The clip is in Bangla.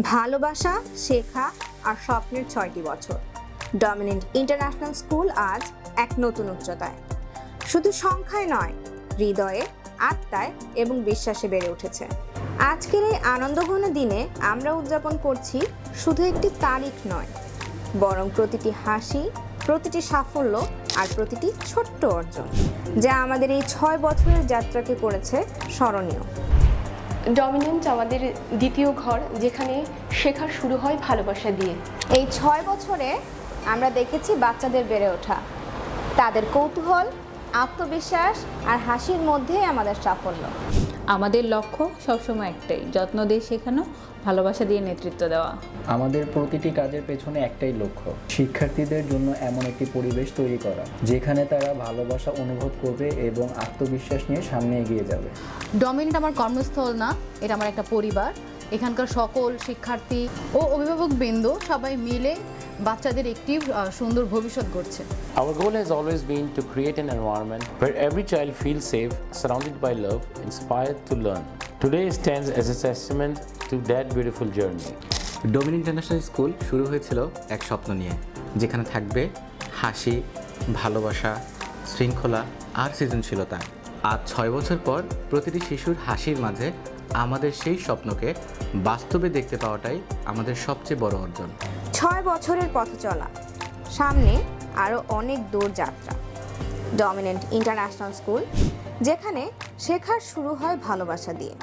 ভালোবাসা, শেখা আর স্বপ্নের ছয়টি বছর। ডমিনেন্ট ইন্টারন্যাশনাল স্কুল আজ এক নতুন উচ্চতায়। শুধু সংখ্যায় নয়, হৃদয়ে, আত্মায় এবং বিশ্বাসে বেড়ে উঠেছে। আজকের এই আনন্দঘন দিনে আমরা উদযাপন করছি শুধু একটি তারিখ নয়, বরং প্রতিটি হাসি, প্রতিটি সাফল্য আর প্রতিটি ছোট্ট অর্জন, যা আমাদের এই ছয় বছরের যাত্রাকে করেছে স্মরণীয়। ডমিনেন্ট আমাদের দ্বিতীয় ঘর, যেখানে শেখা শুরু হয় ভালোবাসা দিয়ে। এই ছয় বছরে আমরা দেখেছি বাচ্চাদের বেড়ে ওঠা। তাদের কৌতূহল, আত্মবিশ্বাস আর হাসির মধ্যেই আমাদের সাফল্য। আমাদের লক্ষ্য সবসময় একটাই যত্ন দিয়ে শেখানো ভালোবাসা দিয়ে নেতৃত্ব দেওয়া। আমাদের প্রতিটি কাজের পেছনে একটাই লক্ষ্য শিক্ষার্থীদের জন্য এমন একটি পরিবেশ তৈরি করা যেখানে তারা ভালোবাসা অনুভব করবে এবং আত্মবিশ্বাস নিয়ে সামনে এগিয়ে যাবে। ডমিনেট আমার কর্মস্থল না এটা আমার একটা পরিবার। এখানকার সকল শিক্ষার্থী ও অভিভাবক বৃন্দ সবাই মিলে বাচ্চাদের একটি সুন্দর ভবিষ্যৎ গড়ছে Our goal has always been to create an environment where every child feels safe, surrounded by love, inspired to learn. Today stands as a testament to that beautiful journey. ডোমিন ইন্টারন্যাশনাল স্কুল শুরু হয়েছিল এক স্বপ্ন নিয়ে যেখানে থাকবে হাসি ভালোবাসা শৃঙ্খলা আর সৃজনশীলতা আজ ছয় বছর পর প্রতিটি শিশুর হাসির মাঝে আমাদের সেই স্বপ্নকে বাস্তবে দেখতে পাওয়াটাই আমাদের সবচেয়ে বড় অর্জন। ছয় বছরের পথ চলা, সামনে আরও অনেক দূর যাত্রা। ডমিনেন্ট ইন্টারন্যাশনাল স্কুল যেখানে শেখার শুরু হয় ভালোবাসা দিয়ে।